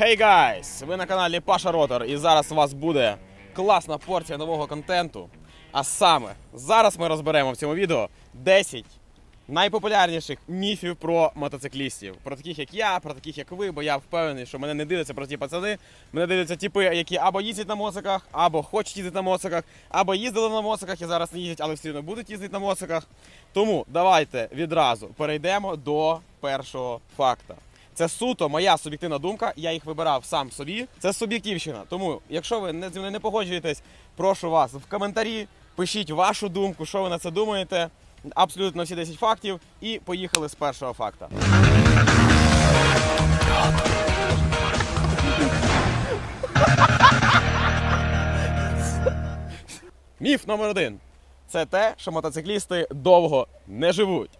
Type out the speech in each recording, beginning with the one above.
Hey guys! Ви на каналі Паша Ротор і зараз у вас буде класна порція нового контенту. А саме, зараз ми розберемо в цьому відео 10 найпопулярніших міфів про мотоциклістів. Про таких як я, про таких як ви, бо я впевнений, що мене не дивляться прості пацани. Мене дивляться типи, які або їздять на моциках, або хочуть їздити на моциках, або їздили на моциках і зараз не їздять, але все одно будуть їздити на моциках. Тому давайте відразу перейдемо до першого факта. Це суто моя суб'єктивна думка. Я їх вибирав сам собі. Це суб'єктивщина. Тому, якщо ви не зі мною не погоджуєтесь, прошу вас в коментарі. Пишіть вашу думку, що ви на це думаєте. Абсолютно всі 10 фактів. І поїхали з першого факта. Міф номер один. Це те, що мотоциклісти довго не живуть.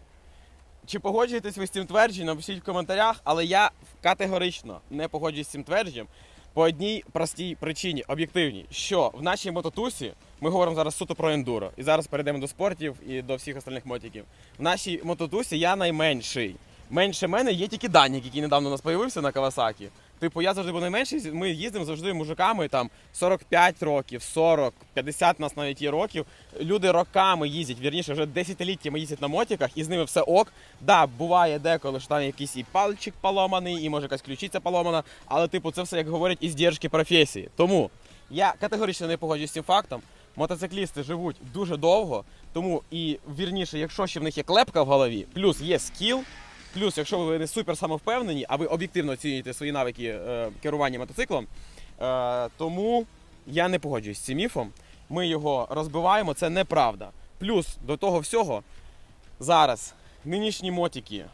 Чи погоджуєтесь ви з цим твердженням, напишіть в коментарях, але я категорично не погоджуюсь з цим твердженням по одній простій причині, об'єктивній, що в нашій мототусі ми говоримо зараз суто про ендуро, і зараз перейдемо до спортів і до всіх остальних мотиків. В нашій мототусі я найменший. Менше мене є тільки Данік, який недавно у нас з'явився на Кавасакі. Типу, я завжди був найменший. Ми їздимо завжди мужиками там 45 років, 40, 50 нас навіть є років. Люди роками їздять, вірніше, вже десятиліттями їздять на мотиках, і з ними все ок. Да, буває деколи, що там якийсь і пальчик поломаний, і може якась ключиця поломана. Але, типу, це все, як говорять, іздержки професії. Тому я категорично не погоджуюсь з цим фактом. Мотоциклісти живуть дуже довго, тому і вірніше, якщо ще в них є клепка в голові, плюс є скіл, плюс, якщо ви не супер самовпевнені, а ви об'єктивно оцінюєте свої навики е, керування мотоциклом, е, тому я не погоджуюсь з цим міфом. Ми його розбиваємо, це неправда. Плюс до того всього, зараз нинішні мотики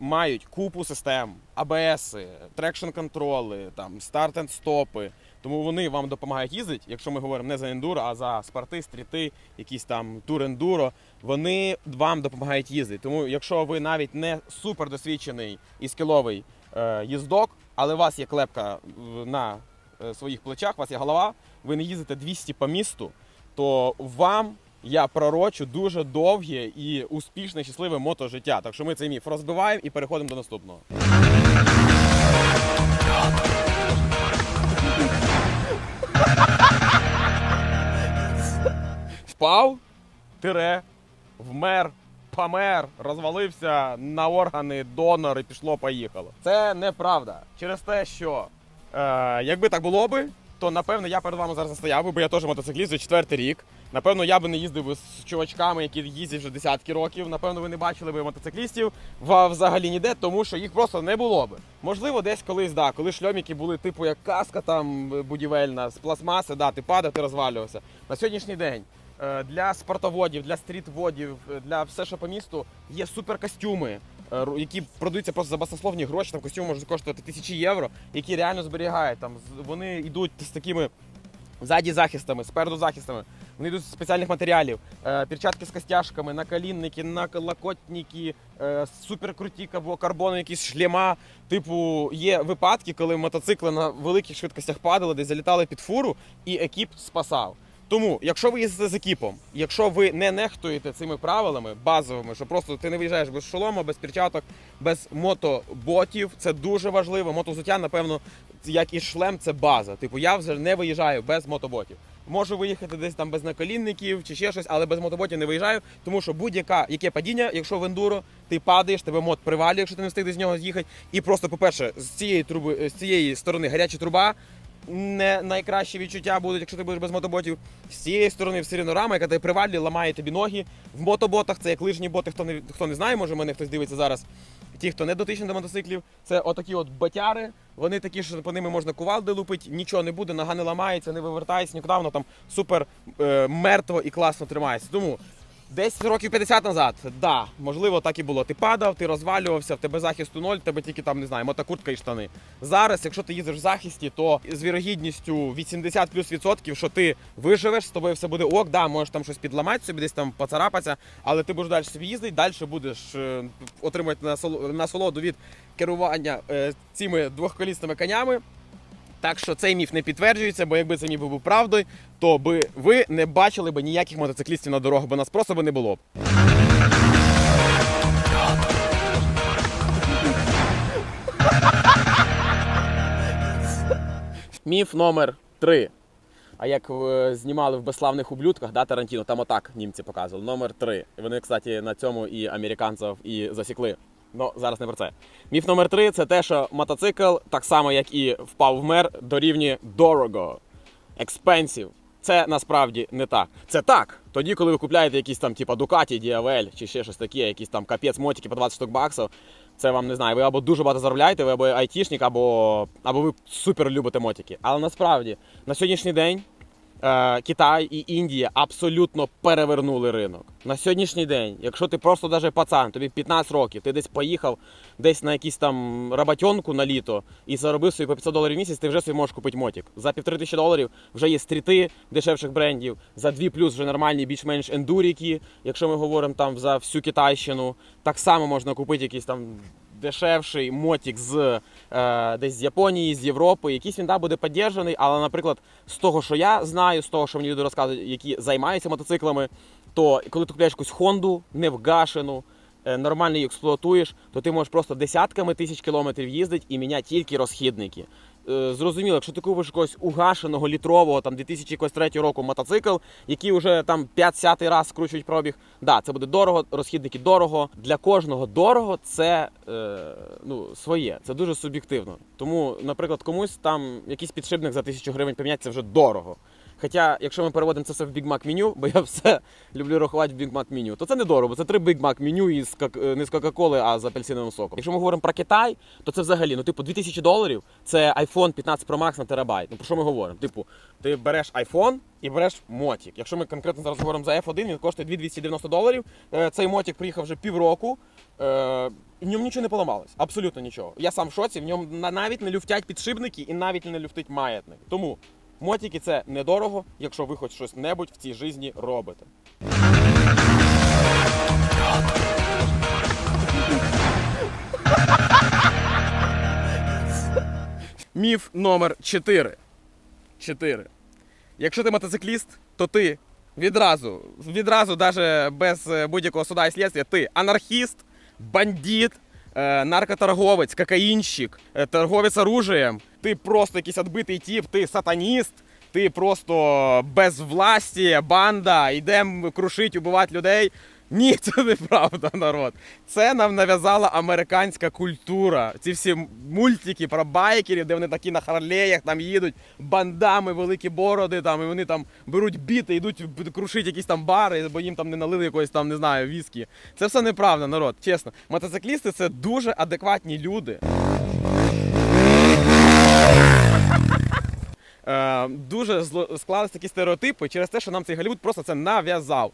мають купу систем, АБС, трекшн контроли, там старт енд стопи. Тому вони вам допомагають їздити, якщо ми говоримо не за ендуро, а за спорти, стріти, якісь там тур ендуро. Вони вам допомагають їздити. Тому, якщо ви навіть не супер досвідчений і скіловий е, їздок, але у вас є клепка на е, своїх плечах, у вас є голова, ви не їздите 200 по місту, то вам я пророчу дуже довге і успішне, щасливе мотожиття. Так що ми цей міф розбиваємо і переходимо до наступного. Впав, тире, вмер, помер, розвалився на органи, донор і пішло, поїхало. Це неправда. Через те, що е, якби так було би, то напевно я перед вами зараз не стояв бо я теж мотоцикліст вже четвертий рік. Напевно, я би не їздив з чувачками, які їздять вже десятки років. Напевно, ви не бачили би мотоциклістів взагалі ніде, тому що їх просто не було би. Можливо, десь колись, да, коли шльоміки були типу як каска там будівельна з пластмаси, да, ти падав, ти розвалювався. На сьогоднішній день е, для спортоводів, для стрітводів, е, для все, що по місту, є суперкостюми, які продаються просто за баснословні гроші. Там костюми можуть коштувати тисячі євро, які реально зберігають. Там вони йдуть з такими ззаді захистами, спереду захистами. Вони йдуть з спеціальних матеріалів, е, перчатки з костяшками, наколінники, наколокотники, е, суперкруті карбонові якісь шлема. Типу, є випадки, коли мотоцикли на великих швидкостях падали, десь залітали під фуру, і екіп спасав. Тому, якщо ви їздите з екіпом, якщо ви не нехтуєте цими правилами базовими, що просто ти не виїжджаєш без шолома, без перчаток, без мотоботів, це дуже важливо. Мотозуття, напевно, як і шлем, це база. Типу, я вже не виїжджаю без мотоботів. Можу виїхати десь там без наколінників чи ще щось, але без мотоботів не виїжджаю, тому що будь-яке яке падіння, якщо в ендуро, ти падаєш, тебе мот привалює, якщо ти не встиг з нього з'їхати. І просто, по-перше, з цієї труби, з цієї сторони гаряча труба. Не найкращі відчуття будуть, якщо ти будеш без мотоботів. З цієї сторони все рівно рама, яка тебе привалює, ламає тобі ноги. В мотоботах це як лижні боти, хто не хто не знає, може мене хтось дивиться зараз. Ті, хто не дотичний до мотоциклів, це отакі от батяри. Вони такі, що по ними можна кувалди лупити, нічого не буде, нога не ламається, не вивертається, нікуди воно там супер е, мертво і класно тримається. Тому десь років 50 назад, да, можливо, так і було. Ти падав, ти розвалювався, в тебе захисту ноль, тебе тільки там не знаю, мотокуртка і штани. Зараз, якщо ти їздиш в захисті, то з вірогідністю 80 плюс відсотків, що ти виживеш, з тобою все буде ок, да, можеш там щось підламати собі, десь там поцарапатися, але ти будеш далі собі їздити, далі будеш е, отримувати насолоду від керування е, цими двохколісними конями. Так що цей міф не підтверджується, бо якби цей міф був правдою, то би ви не бачили б ніяких мотоциклістів на дорогах, бо нас просто би не було б. Міф номер три. А як е, знімали в безславних ублюдках, да, Тарантіно, там отак німці показували. Номер три. Вони, кстати, на цьому і американців і засікли. Ну, зараз не про це. Міф номер три це те, що мотоцикл, так само як і впав вмер, дорівнює дорого. Expensive. Це насправді не так. Це так. Тоді, коли ви купляєте якісь там, типа Ducati, DLL чи ще щось таке, якісь там капець мотики по 20 штук баксів. Це вам не знаю, ви або дуже багато заробляєте, ви або айтішник, або, або ви супер любите мотики. Але насправді на сьогоднішній день Китай і Індія абсолютно перевернули ринок. На сьогоднішній день, якщо ти просто даже пацан, тобі 15 років, ти десь поїхав десь на якийсь там роботьонку на літо і заробив собі по 500 доларів в місяць, ти вже собі можеш купити мотик. За півтори тисячі доларів вже є стріти дешевших брендів, за 2 плюс вже нормальні, більш-менш ендуріки, якщо ми говоримо там за всю Китайщину. Так само можна купити якийсь там дешевший мотик з е, десь з Японії, з Європи. Якийсь він да, буде підтриманий, але, наприклад, з того, що я знаю, з того, що мені люди розказують, які займаються мотоциклами, то коли ти купляєш якусь Хонду, не вгашену, е, нормально її експлуатуєш, то ти можеш просто десятками тисяч кілометрів їздити і міняти тільки розхідники. Е, Зрозуміло, якщо ти купиш якогось угашеного літрового там 2003 року мотоцикл, який вже там 50 раз скручують пробіг, да, це буде дорого, розхідники дорого. Для кожного дорого це е, ну, своє, це дуже суб'єктивно. Тому, наприклад, комусь там якийсь підшипник за тисячу гривень поміняти це вже дорого. Хоча, якщо ми переводимо це все в Big Mac меню, бо я все люблю рахувати в Big Mac меню, то це не дорого, це три Big Mac меню із е, не з Кока-Коли, а з апельсиновим соком. Якщо ми говоримо про Китай, то це взагалі, ну, типу, 2000 доларів це iPhone 15 Pro Max на терабайт. Ну про що ми говоримо? Типу, ти береш iPhone і береш мотик. Якщо ми конкретно зараз говоримо за F1, він коштує 2290 доларів. Е, Цей мотик приїхав вже півроку. Е, В ньому нічого не поламалось, абсолютно нічого. Я сам в шоці, в ньому навіть не люфтять підшипники і навіть не люфтить маятник. Тому мотики це недорого, якщо ви хоч щось небудь в цій житті робите. Міф номер 4. 4. Якщо ти мотоцикліст, то ти відразу, відразу, навіть без е, будь-якого суда і слідства, ти анархіст, бандит, е, наркоторговець, кокаїнщик, е, торговець оружием, ти просто якийсь відбитий тип, ти сатаніст, ти просто безвластія, банда, йдемо крушити, убивати людей. Ні, це неправда, народ. Це нам нав'язала американська культура. Ці всі мультики про байкерів, де вони такі на харлеях там їдуть, бандами, великі бороди, там, і вони там беруть біти, йдуть крушити якісь там бари, бо їм там не налили якоїсь там, не знаю, віскі. Це все неправда, народ. Чесно. Мотоциклісти це дуже адекватні люди. Е, дуже склались такі стереотипи через те, що нам цей Голлівуд просто це нав'язав.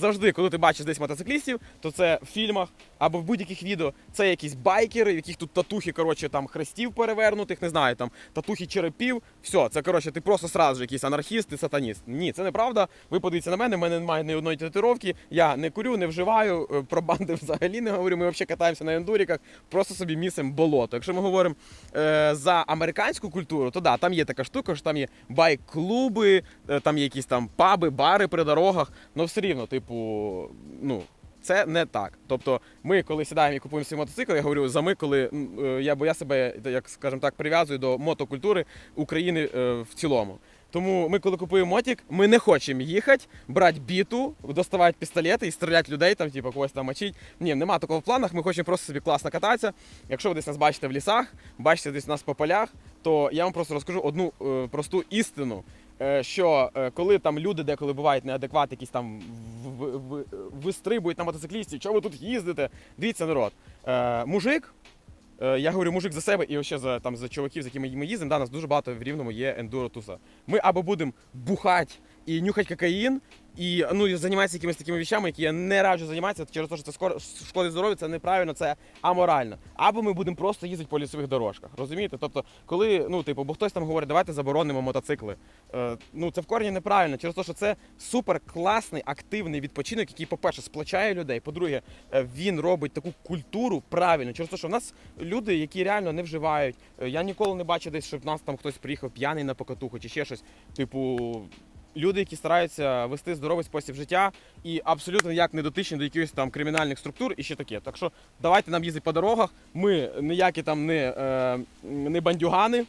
Завжди, коли ти бачиш десь мотоциклістів, то це в фільмах або в будь-яких відео це якісь байкери, яких тут татухи, коротше, там хрестів перевернутих, не знаю, там татухи черепів. Все, це коротше, ти просто сразу ж якийсь анархіст і сатаніст. Ні, це неправда. Ви подивіться на мене, в мене немає ні одної татуїровки, я не курю, не вживаю, е, про банди взагалі не говорю. Ми взагалі катаємося на ендуріках, просто собі місимо болото. Якщо ми говоримо е, за американську культуру, то да, там є така штука, що там є байк-клуби, е, там є якісь там паби, бари при дорогах. Ну все рівно, типу, ну. Це не так. Тобто, ми, коли сідаємо і купуємо свій мотоцикл, я говорю за ми, коли е, я, бо я себе, як скажімо так, прив'язую до мотокультури України е, в цілому. Тому ми, коли купуємо мотик, ми не хочемо їхати, брати біту, доставати пістолети і стріляти людей, там, типу, когось там мочить. Ні, нема такого в планах. Ми хочемо просто собі класно кататися. Якщо ви десь нас бачите в лісах, бачите десь нас по полях, то я вам просто розкажу одну е, просту істину. Що коли там люди деколи бувають неадекватні, якісь там вистрибують на мотоциклістів, чого ви тут їздите? Дивіться, народ. Е, Мужик, Е, Я говорю мужик за себе і ще за там за чуваків, з якими ми їздимо. Да, нас дуже багато в рівному є ендуро туса. Ми або будемо бухати і нюхати кокаїн, і ну і якимись такими вещами, які я не раджу займатися через те, що це скоро шкодить здоров'ю, це неправильно, це аморально. Або ми будемо просто їздити по лісових дорожках. Розумієте? Тобто, коли ну типу, бо хтось там говорить, давайте заборонимо мотоцикли. Е, ну це в корні неправильно, через те, що це супер класний активний відпочинок, який, по-перше, сплачає людей. По-друге, е, він робить таку культуру правильно, через те, що в нас люди, які реально не вживають. Е, Я ніколи не бачив десь, щоб нас там хтось приїхав п'яний на покатуху чи ще щось. Типу, люди, які стараються вести здоровий спосіб життя і абсолютно ніяк не дотичні до якихось там кримінальних структур і ще таке. Так що давайте нам їздити по дорогах. Ми ніякі там не, е, не бандюгани.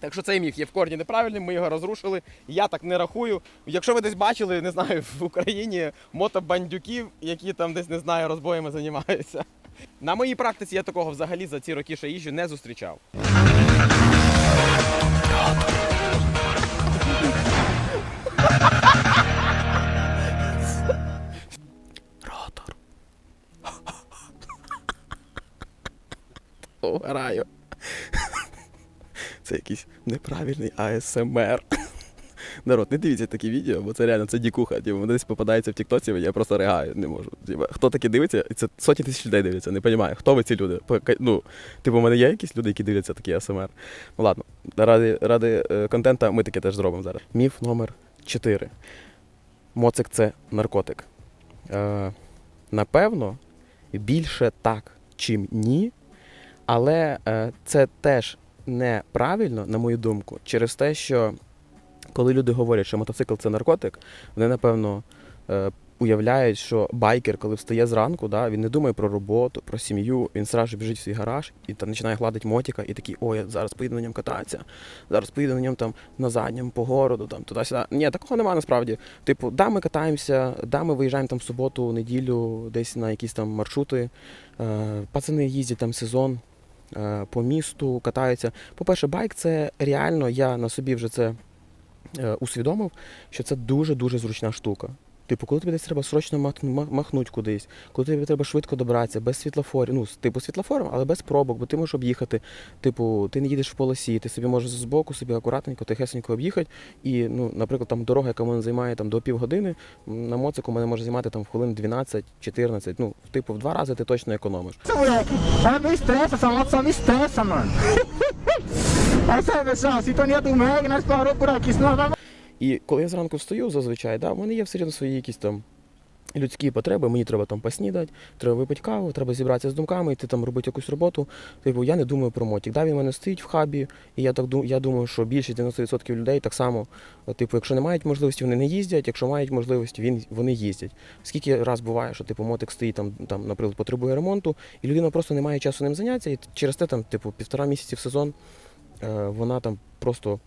Так що цей міф є в корні неправильним, ми його розрушили. Я так не рахую. Якщо ви десь бачили, не знаю, в Україні мотобандюків, які там десь не знаю, розбоями займаються. На моїй практиці я такого взагалі за ці роки, що їжджу, не зустрічав. Угораю. Це якийсь неправильний АСМР. Народ, не дивіться такі відео, бо це реально це дікуха. Типу, вони десь попадається в Тіктоці, я просто ригаю, не можу. Типу, хто таке дивиться, і це сотні тисяч людей дивляться, не розумію, хто ви ці люди? Ну, типу, у мене є якісь люди, які дивляться такі АСМР. Ну ладно, ради, ради е, контента ми таке теж зробимо зараз. Міф номер 4. Моцик це наркотик. Е, напевно, більше так, чим ні. Але е, це теж неправильно, на мою думку, через те, що коли люди говорять, що мотоцикл це наркотик, вони напевно е, уявляють, що байкер, коли встає зранку, да, він не думає про роботу, про сім'ю, він сразу біжить в свій гараж і там починає гладити мотика, і такий, ой, я зараз поїду на ньому кататися, зараз поїду на ньому там на задньому по городу, там туди-сюди. Ні, такого немає насправді. Типу, да, ми катаємося, да, ми виїжджаємо там в суботу, неділю, десь на якісь там маршрути. Е, пацани їздять там сезон по місту, катаються. По-перше, байк це реально, я на собі вже це е, усвідомив, що це дуже-дуже зручна штука. Типу, коли тобі десь треба срочно мах- мах- махнути кудись, коли тобі треба швидко добратися, без світлофорів, ну, типу світлофором, але без пробок, бо ти можеш об'їхати. Типу, ти не їдеш в полосі, ти собі можеш збоку собі акуратненько, тихесенько об'їхати. І, ну, наприклад, там дорога, яка мене займає там, до півгодини, на моцику мене може займати там хвилин 12-14. Ну, типу, в два рази ти точно економиш. Isso, moleque. Ela me estressa, essa moto só me estressa, mano. É pessoal. Sintonia do Meg, nós parou por aqui, senão vai І коли я зранку встаю, зазвичай, да, в мене є все одно свої якісь там людські потреби, мені треба там поснідати, треба випити каву, треба зібратися з думками, йти там робити якусь роботу. Типу, я не думаю про мотик. Да, він в мене стоїть в хабі, і я так я думаю, що більшість 90% людей так само, типу, якщо не мають можливості, вони не їздять, якщо мають можливість, він, вони їздять. Скільки раз буває, що типу мотик стоїть там, там, наприклад, потребує ремонту, і людина просто не має часу ним зайнятися, і через те там, типу, півтора місяці в сезон е, вона там просто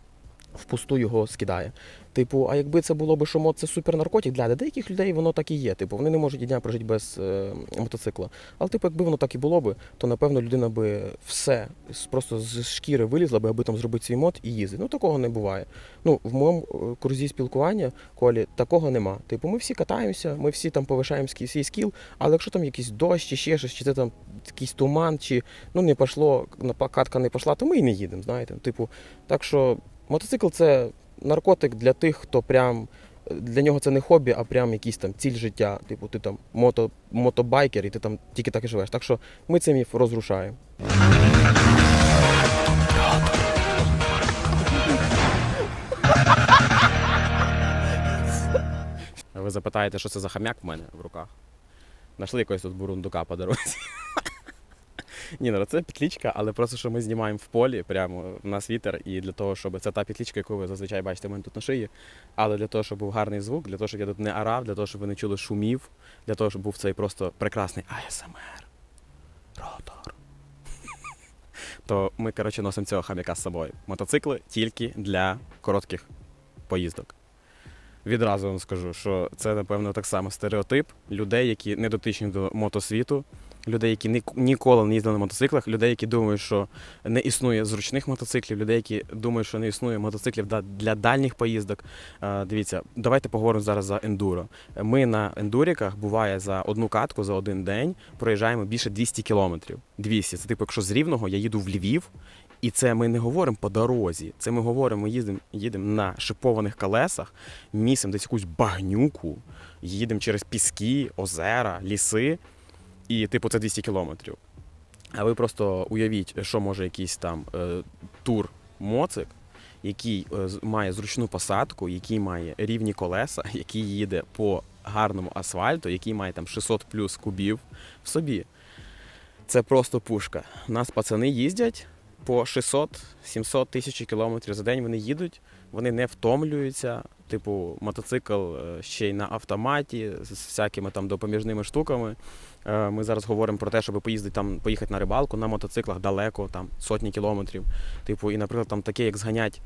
впусту його скидає. Типу, а якби це було б, що мод це супернаркотик, для деяких людей воно так і є. Типу, вони не можуть і дня прожити без е, мотоцикла. Але типу, якби воно так і було б, то напевно людина би все просто з шкіри вилізла би, аби там зробити свій мод і їздити. Ну такого не буває. Ну, в моєму е, курсі спілкування, колі, такого нема. Типу, ми всі катаємося, ми всі там повишаємо свій скіл, але якщо там якийсь дощ чи ще щось, чи це там якийсь туман, чи ну не пішло, катка не пішла, то ми і не їдемо, знаєте. Типу, так що мотоцикл це наркотик для тих, хто прям. Для нього це не хобі, а прям якийсь там ціль життя. Типу, ти там мото, мотобайкер, і ти там тільки так і живеш. Так що ми цей міф розрушаємо. Ви запитаєте, що це за хам'як в мене в руках? Нашли якогось тут бурундука по дорозі. Ні, ну це петлічка, але просто що ми знімаємо в полі, прямо в нас вітер, і для того, щоб це та петлічка, яку ви зазвичай бачите в мене тут на шиї. Але для того, щоб був гарний звук, для того, щоб я тут не орав, для того, щоб ви не чули шумів, для того, щоб був цей просто прекрасний ASMR. Ротор. То ми, коротше, носимо цього хам'яка з собою. Мотоцикли тільки для коротких поїздок. Відразу вам скажу, що це, напевно, так само стереотип людей, які не дотичні до мотосвіту, людей, які ніколи не їздили на мотоциклах, людей, які думають, що не існує зручних мотоциклів, людей, які думають, що не існує мотоциклів для дальніх поїздок. Дивіться, давайте поговоримо зараз за ендуро. Ми на ендуріках буває за одну катку за один день проїжджаємо більше 200 кілометрів. 200. Це типу, якщо з Рівного я їду в Львів, і це ми не говоримо по дорозі. Це ми говоримо, ми їздимо, їдемо на шипованих колесах, місимо десь якусь багнюку, їдемо через піски, озера, ліси, і типу це 200 кілометрів. А ви просто уявіть, що може якийсь там е, тур моцик, який е, має зручну посадку, який має рівні колеса, який їде по гарному асфальту, який має там 600 плюс кубів в собі. Це просто пушка. У нас пацани їздять по 600-700 тисяч кілометрів за день. Вони їдуть, вони не втомлюються. Типу, мотоцикл е, ще й на автоматі з всякими там допоміжними штуками. Е, Ми зараз говоримо про те, щоб поїздити там, поїхати на рибалку на мотоциклах далеко, там сотні кілометрів. Типу, і, наприклад, там таке, як зганять.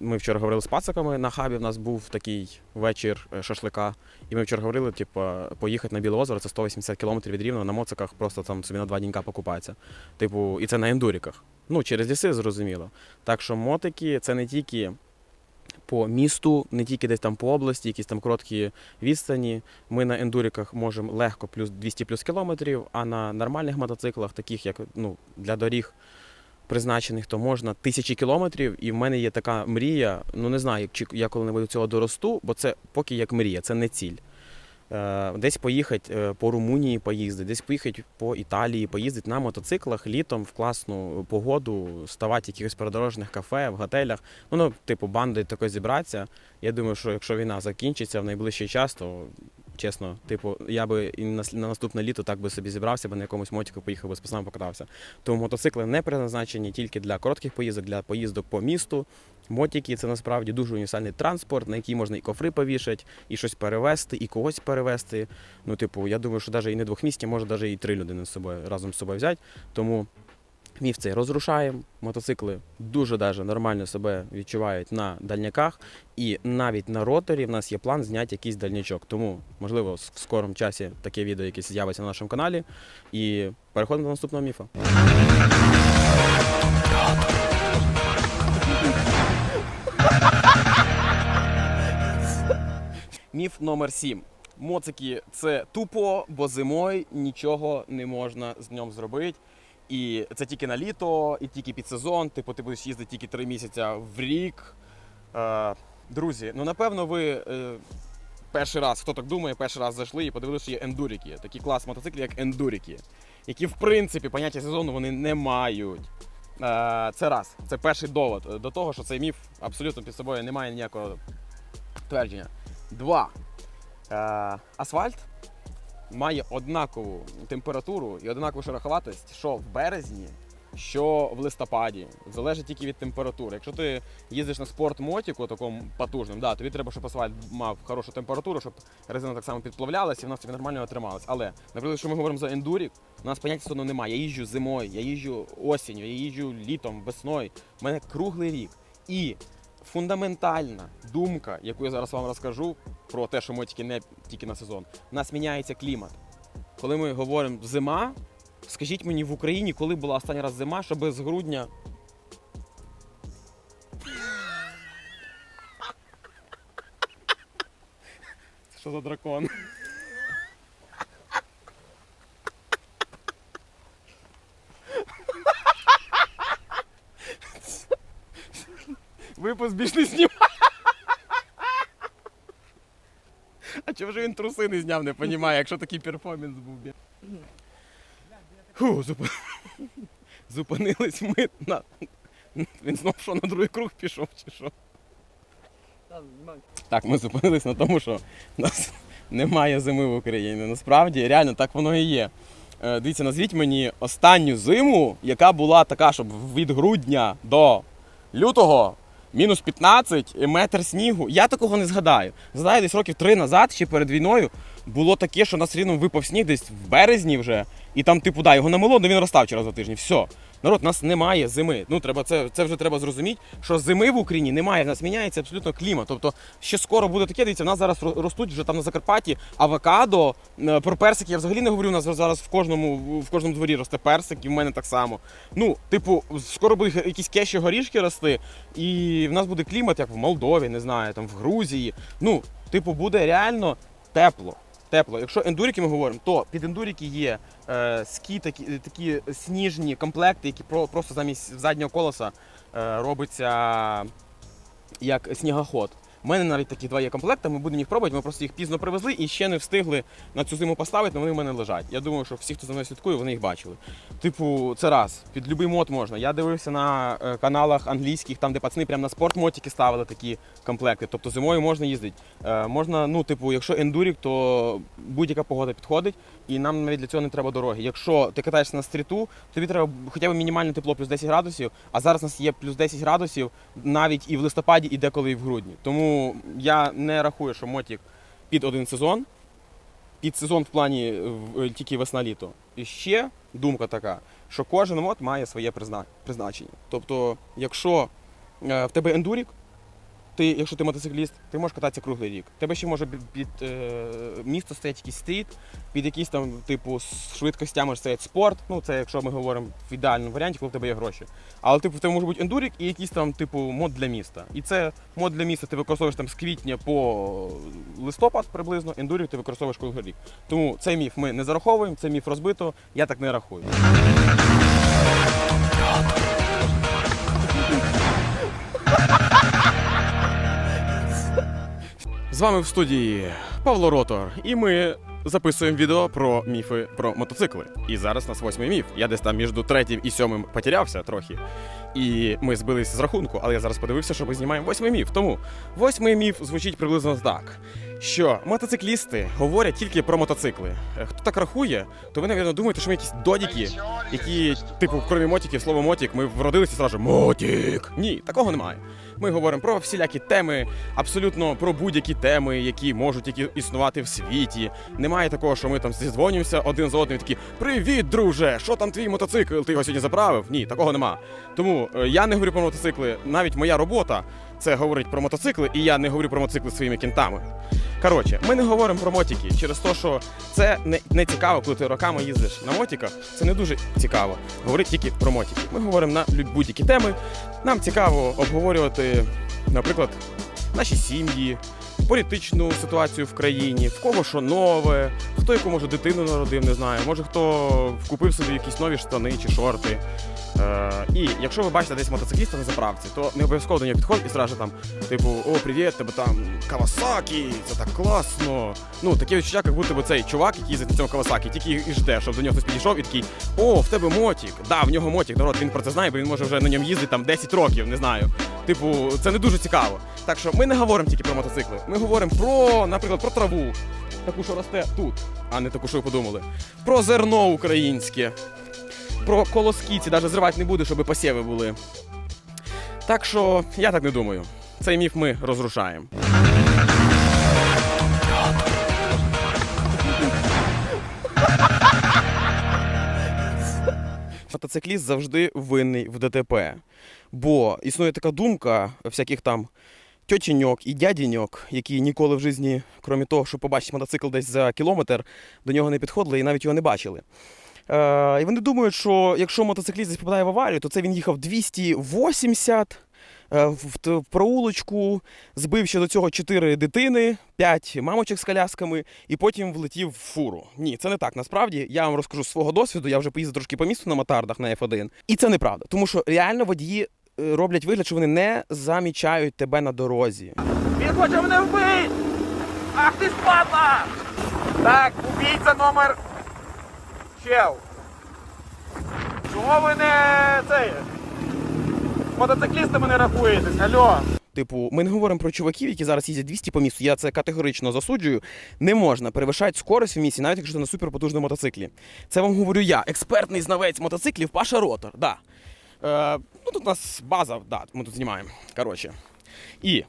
Ми вчора говорили з пациками на хабі. В нас був такий вечір е, шашлика. І ми вчора говорили, типу, поїхати на Біле озеро, це 180 кілометрів від Рівного, на моциках просто там собі на два дінька покупатися. Типу, і це на ендуріках. Ну, через ліси, зрозуміло. Так що мотики це не тільки по місту, не тільки десь там по області, якісь там короткі відстані. Ми на ендуріках можемо легко плюс 200 плюс кілометрів, а на нормальних мотоциклах, таких як ну, для доріг призначених, то можна тисячі кілометрів. І в мене є така мрія. Ну не знаю, чи я коли-небудь до цього доросту, бо це поки як мрія, це не ціль. Е, Десь поїхати е, по Румунії поїздити, десь поїхати по Італії, поїздити на мотоциклах літом в класну погоду, ставати в якихось передорожних кафе, в готелях. Ну, ну типу, банди такої зібратися. Я думаю, що якщо війна закінчиться в найближчий час, то чесно, типу, я би і на, на наступне літо так би собі зібрався, би на якомусь мотику поїхав би з пацанами покатався. Тому мотоцикли не призначені тільки для коротких поїздок, для поїздок по місту. Мотики це насправді дуже універсальний транспорт, на який можна і кофри повішати, і щось перевезти, і когось перевезти. Ну, типу, я думаю, що навіть і не двохмісті, може навіть і три людини з собою разом з собою взяти. Тому міф цей розрушаємо. Мотоцикли дуже даже нормально себе відчувають на дальняках, і навіть на роторі в нас є план зняти якийсь дальнячок. Тому, можливо, в скорому часі таке відео якесь з'явиться на нашому каналі. І переходимо до наступного міфа. Міф номер 7. Моцики це тупо, бо зимою нічого не можна з ним зробити. І це тільки на літо, і тільки під сезон. Типу, ти будеш їздити тільки 3 місяці в рік. Е, друзі, ну напевно, ви е, перший раз, хто так думає, перший раз зайшли і подивилися, що є ендуріки. Такі клас мотоциклів, як ендуріки, які в принципі поняття сезону вони не мають. Е, це раз. Це перший довод до того, що цей міф абсолютно під собою не має ніякого твердження. Два. Асфальт має однакову температуру і однакову шероховатость, що в березні, що в листопаді. Залежить тільки від температури. Якщо ти їздиш на спортмотіку такому потужним, да, тобі треба, щоб асфальт мав хорошу температуру, щоб резина так само підплавлялася і вона тобі нормально отрималась. Але, наприклад, якщо ми говоримо за ендурік, у нас поняття все немає. Я їжджу зимою, я їжджу осінню, я їжджу літом, весною. У мене круглий рік. І фундаментальна думка, яку я зараз вам розкажу, про те, що мотики не тільки на сезон, у нас міняється клімат. Коли ми говоримо зима, скажіть мені в Україні, коли була останній раз зима, щоб з грудня. Що за дракон? Випуск більш не. Ж він труси не зняв, не розумію, якщо такий перформанс був. Фу, зуп... Зупинились ми на. Він знов що на другий круг пішов чи що. Так, ми зупинились на тому, що в нас немає зими в Україні. Насправді, реально так воно і є. Е, Дивіться, назвіть мені останню зиму, яка була така, щоб від грудня до лютого мінус 15, метр снігу. Я такого не згадаю. Згадаю, десь років три назад, ще перед війною, було таке, що на рівно випав сніг десь в березні вже, і там, типу, да, його намило, але він розстав через два тижні. Все. Народ, у нас немає зими. Ну, треба це, це вже треба зрозуміти, що зими в Україні немає. В нас міняється абсолютно клімат. Тобто ще скоро буде таке. Дивіться, в нас зараз ростуть вже там на Закарпатті авокадо. Е, Про персики я взагалі не говорю. У нас зараз в кожному в кожному дворі росте персик, і в мене так само. Ну, типу, скоро будуть якісь кеші горішки рости, і в нас буде клімат, як в Молдові, не знаю, там в Грузії. Ну, типу, буде реально тепло. Тепло. Якщо ендуріки ми говоримо, то під ендуріки є е, скі, такі, такі сніжні комплекти, які про, просто замість заднього колеса е, робиться як снігоход. У мене навіть такі два є комплекти, ми будемо їх пробувати. Ми просто їх пізно привезли і ще не встигли на цю зиму поставити, але вони в мене лежать. Я думаю, що всі, хто за мною слідкує, вони їх бачили. Типу, це раз. Під будь-який мод можна. Я дивився на е, каналах англійських, там, де пацани прямо на спортмотики ставили такі комплекти. Тобто зимою можна їздити. Е, можна, ну, типу, якщо ендурік, то будь-яка погода підходить, і нам навіть для цього не треба дороги. Якщо ти катаєшся на стріту, тобі треба хоча б мінімальне тепло плюс 10 градусів, а зараз у нас є плюс 10 градусів навіть і в листопаді, і деколи і в грудні. Тому Тому я не рахую, що мотик під один сезон. Під сезон в плані е, тільки весна-літо. І ще думка така, що кожен мод має своє призначення. Тобто, якщо е, в тебе ендурік, ти, якщо ти мотоцикліст, ти можеш кататися круглий рік. Тебе ще може під, під е, місто стоять якийсь стріт, під якісь там, типу, з швидкостями стоять спорт. Ну, це якщо ми говоримо в ідеальному варіанті, коли в тебе є гроші. Але типу, в тебе може бути ендурік і якийсь там, типу, мод для міста. І це мод для міста ти використовуєш там з квітня по листопад приблизно, ендурік ти використовуєш круглий рік. Тому цей міф ми не зараховуємо, цей міф розбито, я так не рахую. З вами в студії Павло Ротор, і ми записуємо відео про міфи про мотоцикли. І зараз нас восьмий міф. Я десь там між третім і сьомим потерявся трохи. І ми збились з рахунку, але я зараз подивився, що ми знімаємо восьмий міф. Тому восьмий міф звучить приблизно так. Що мотоциклісти говорять тільки про мотоцикли. Е, Хто так рахує, то ви, напевно, думаєте, що ми якісь додіки, які, типу, крім мотиків, слово мотик, ми вродилися зразу мотик. Ні, такого немає. Ми говоримо про всілякі теми, абсолютно про будь-які теми, які можуть які існувати в світі. Немає такого, що ми там зідзвонюємося один з одним такі Привіт, друже! Що там твій мотоцикл? Ти його сьогодні заправив? Ні, такого нема. Тому е, я не говорю про мотоцикли. Навіть моя робота це говорить про мотоцикли, і я не говорю про мотоцикли своїми кінтами. Коротше, ми не говоримо про мотики через те, що це не, не цікаво, коли ти роками їздиш на мотиках. Це не дуже цікаво. Говорити тільки про мотики. Ми говоримо на будь-які теми. Нам цікаво обговорювати, наприклад, наші сім'ї, політичну ситуацію в країні, в кого що нове, хто яку може дитину народив, не знаю. Може хто купив собі якісь нові штани чи шорти. Е, і якщо ви бачите десь мотоцикліста на заправці, то не обов'язково до нього підходить і зразу там, типу, о, привіт, тебе там Кавасакі, це так класно. Ну, таке відчуття, як будто би цей чувак, який на цьому Кавасакі, тільки і жде, щоб до нього хтось підійшов і такий, о, в тебе мотик. Да, в нього мотик, народ, він про це знає, бо він може вже на ньому їздити там 10 років, не знаю. Типу, це не дуже цікаво. Так що ми не говоримо тільки про мотоцикли. Ми говоримо про, наприклад, про траву, таку, що росте тут, а не таку, що ви подумали. Про зерно українське про колоски ці навіть зривати не буду, щоб посіви були. Так що я так не думаю. Цей міф ми розрушаємо. Мотоцикліст завжди винний в ДТП. Бо існує така думка всяких там тьотіньок і дядіньок, які ніколи в житті, крім того, що побачить мотоцикл десь за кілометр, до нього не підходили і навіть його не бачили. Е, і вони думають, що якщо мотоцикліст десь попадає в аварію, то це він їхав 280 е, в, проулочку, збив ще до цього 4 дитини, 5 мамочок з колясками, і потім влетів в фуру. Ні, це не так. Насправді я вам розкажу з свого досвіду. Я вже поїздив трошки по місту на мотардах на F1. І це неправда, тому що реально водії роблять вигляд, що вони не замічають тебе на дорозі. Він хоче мене вбити! Ах ти спадла! Так, убійця номер. Чел. Чого ви не цей? Мотоциклістами не рахуєтесь, алло? Типу, ми не говоримо про чуваків, які зараз їздять 200 по місту. Я це категорично засуджую. Не можна перевищати скорість в місті, навіть якщо ти на суперпотужному мотоциклі. Це вам говорю я, експертний знавець мотоциклів Паша Ротор. Да. Е, ну тут у нас база, да, ми тут знімаємо. Коротше. І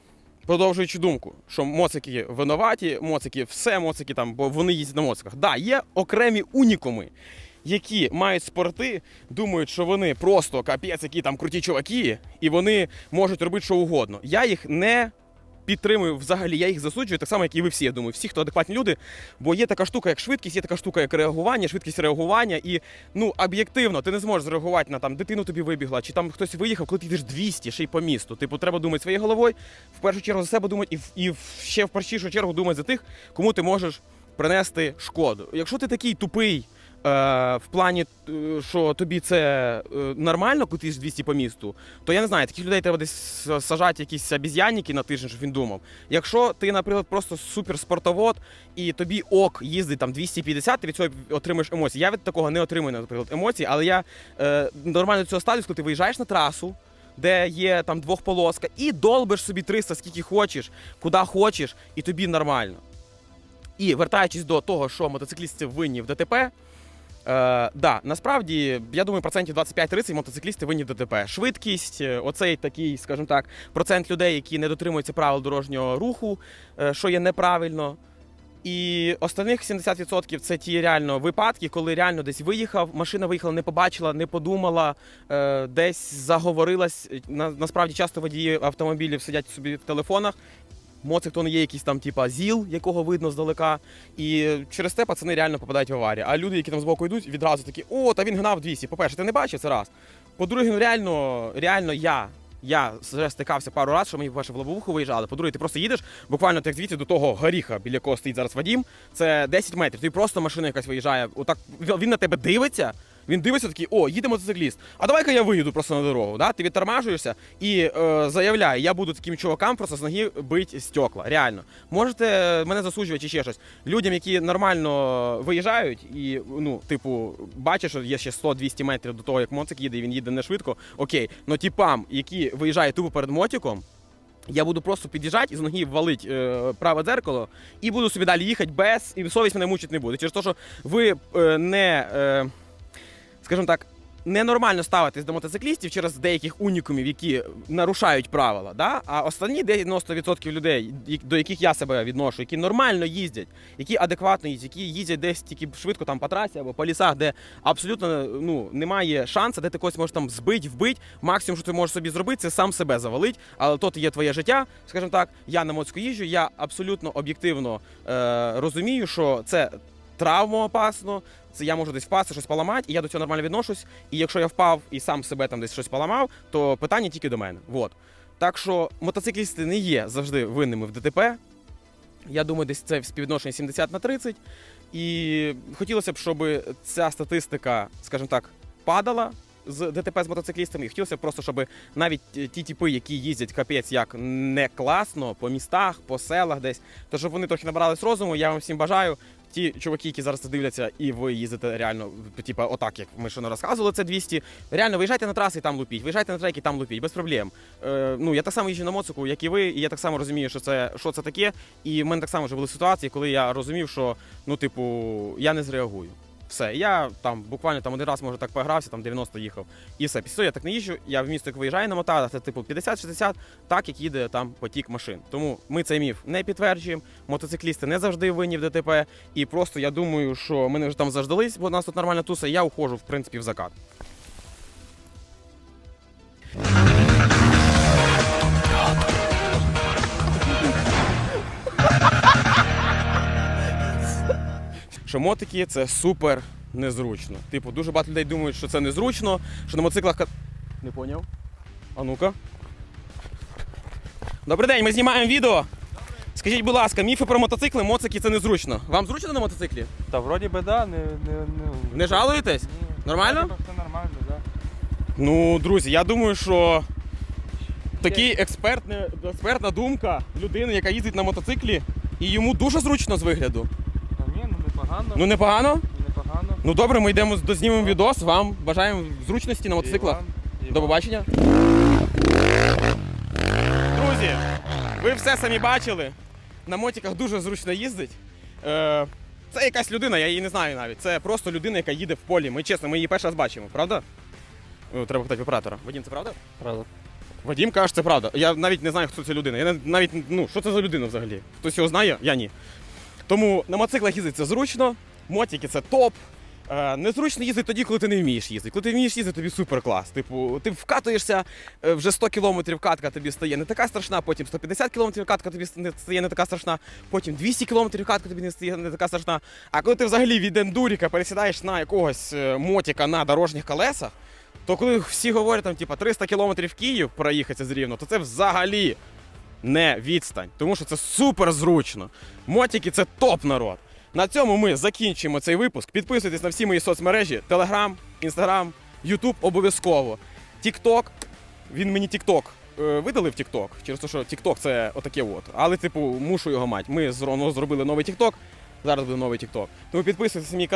продовжуючи думку, що моцики винуваті, моцики все, моцики там, бо вони їздять на моциках. Да, є окремі унікуми, які мають спорти, думають, що вони просто капець, які там круті чуваки, і вони можуть робити що угодно. Я їх не підтримую взагалі, я їх засуджую, так само, як і ви всі, я думаю, всі, хто адекватні люди. Бо є така штука, як швидкість, є така штука, як реагування, швидкість реагування. І ну об'єктивно, ти не зможеш зреагувати на там дитину тобі вибігла, чи там хтось виїхав, коли ти йдеш 200 ще й по місту. Типу, треба думати своєю головою, в першу чергу за себе думати, і, і ще в першу чергу думати за тих, кому ти можеш принести шкоду. Якщо ти такий тупий. Е, в плані, е, що тобі це е, нормально, ти 200 по місту, то я не знаю, таких людей треба десь сажати якісь обіз'янники на тиждень, щоб він думав. Якщо ти, наприклад, просто суперспортовод і тобі ок їздить там 250, ти від цього отримуєш емоції. Я від такого не отримую, наприклад, емоцій, але я е, нормально до цього ставлюсь, коли ти виїжджаєш на трасу. Де є там двохполоска, і долбиш собі 300 скільки хочеш, куди хочеш, і тобі нормально. І вертаючись до того, що мотоциклісти винні в ДТП, Е, да, насправді, я думаю, процентів 25-30 мотоциклісти винні ДТП. Швидкість, е, оцей такий, скажімо так, процент людей, які не дотримуються правил дорожнього руху, е, що є неправильно. І останніх 70% це ті реально випадки, коли реально десь виїхав, машина виїхала, не побачила, не подумала, е, десь заговорилась. На, насправді часто водії автомобілів сидять собі в телефонах. Моцик то не є якийсь там, типа, ЗІЛ, якого видно здалека. І через те пацани реально попадають в аварію. А люди, які там збоку йдуть, відразу такі, о, та він гнав 200. По-перше, ти не бачив це раз. По-друге, ну реально, реально я. Я вже стикався пару разів, що мені по-перше в лобовуху виїжджали. По-друге, ти просто їдеш, буквально так звідси до того горіха, біля якого стоїть зараз Вадім. Це 10 метрів. Тобі просто машина якась виїжджає. Отак він на тебе дивиться. Він дивиться такий, о, їде мотоцикліст. А давай-ка я виїду просто на дорогу. Да? Ти відтормажуєшся і е, заявляє, я буду таким чувакам просто з ноги бити стекла. Реально. Можете мене засуджувати чи ще щось. Людям, які нормально виїжджають, і ну, типу, бачиш, що є ще 100-200 метрів до того, як моцик їде, і він їде не швидко. Окей, но типам, які виїжджають тупо перед мотиком. Я буду просто під'їжджати і з ноги валить е, праве дзеркало і буду собі далі їхати без, і совість мене мучити не буде. Через те, що ви е, не, е, скажімо так, ненормально ставитесь до мотоциклістів через деяких унікумів, які нарушають правила. Да? А останні 90% людей, до яких я себе відношу, які нормально їздять, які адекватно їздять, які їздять десь тільки швидко там по трасі або по лісах, де абсолютно ну, немає шансу, де ти когось можеш там збити, вбити. Максимум, що ти можеш собі зробити, це сам себе завалить. Але то є твоє життя. Скажімо так, я на моцьку їжджу, я абсолютно об'єктивно е, розумію, що це травмоопасно, це я можу десь впасти, щось поламати, і я до цього нормально відношусь. І якщо я впав і сам себе там десь щось поламав, то питання тільки до мене. Вот. Так що мотоциклісти не є завжди винними в ДТП. Я думаю, десь це в співвідношенні 70 на 30. І хотілося б, щоб ця статистика, скажімо так, падала з ДТП з мотоциклістами. Хотілося просто, щоб навіть ті типи, які їздять капець як не класно по містах, по селах десь, то щоб вони трохи набрались розуму. Я вам всім бажаю. Ті чуваки, які зараз це дивляться, і ви їздите реально, типа, отак, як ми не розказували, це 200. Реально, виїжджайте на траси і там лупіть, виїжджайте на треки, там лупіть, без проблем. Е, ну, я так само їжджу на моцику, як і ви, і я так само розумію, що це, що це таке. І в мене так само вже були ситуації, коли я розумів, що ну, типу, я не зреагую. Все, я там буквально там один раз може так погрався, там 90 їхав. І все. Після я так не їжджу. Я в місто як виїжджаю на мотах, це типу 50-60, так як їде там потік машин. Тому ми цей міф не підтверджуємо. Мотоциклісти не завжди винні в ДТП. І просто я думаю, що мене вже там заждались, бо у нас тут нормальна туса, і я ухожу, в принципі, в закат. Що мотики це супер незручно. Типу, дуже багато людей думають, що це незручно, що на мотоциклах. Не поняв? А ну-ка. Добрий день, ми знімаємо відео. Скажіть, будь ласка, міфи про мотоцикли, моцики це незручно. Вам зручно на мотоциклі? Та вроді би да, не, не, не, Не жалуєтесь? Ні. Нормально? Все нормально, да. Ну, друзі, я думаю, що такий експертна думка людини, яка їздить на мотоциклі, і йому дуже зручно з вигляду. Ну непогано. Ну непогано? непогано. Ну добре, ми йдемо дознімемо відос. Вам бажаємо зручності на мотоциклах. До побачення. Друзі, ви все самі бачили. На мотиках дуже зручно їздить. Е, це якась людина, я її не знаю навіть. Це просто людина, яка їде в полі. Ми чесно, ми її перший раз бачимо, правда? Ну, треба питати в оператора. Вадім, це правда? Правда. Вадім каже, це правда. Я навіть не знаю, хто ця людина. Я навіть, ну, що це за людина взагалі? Хтось його знає, я ні. Тому на мотоциклах це зручно, мотики це топ. Е, незручно їздити тоді, коли ти не вмієш їздити. Коли ти вмієш їздити, тобі супер клас. Типу, ти вкатуєшся, е, вже 100 кілометрів катка тобі стає не така страшна, потім 150 кілометрів катка тобі стає не така страшна, потім 200 кілометрів катка тобі не стає не така страшна. А коли ти взагалі від ендуріка пересідаєш на якогось е, мотика на дорожніх колесах, то коли всі говорять там, типа, 300 кілометрів Київ проїхатися з Рівно, то це взагалі не відстань, тому що це супер зручно. Мотики це топ народ. На цьому ми закінчимо цей випуск. Підписуйтесь на всі мої соцмережі: Telegram, Instagram, YouTube обов'язково. TikTok, він мені TikTok е, видалив TikTok, через те, що TikTok це отаке от. Але, типу, мушу його мати. Ми зробили новий TikTok, зараз буде новий TikTok. Тому підписуйтесь на мій канал.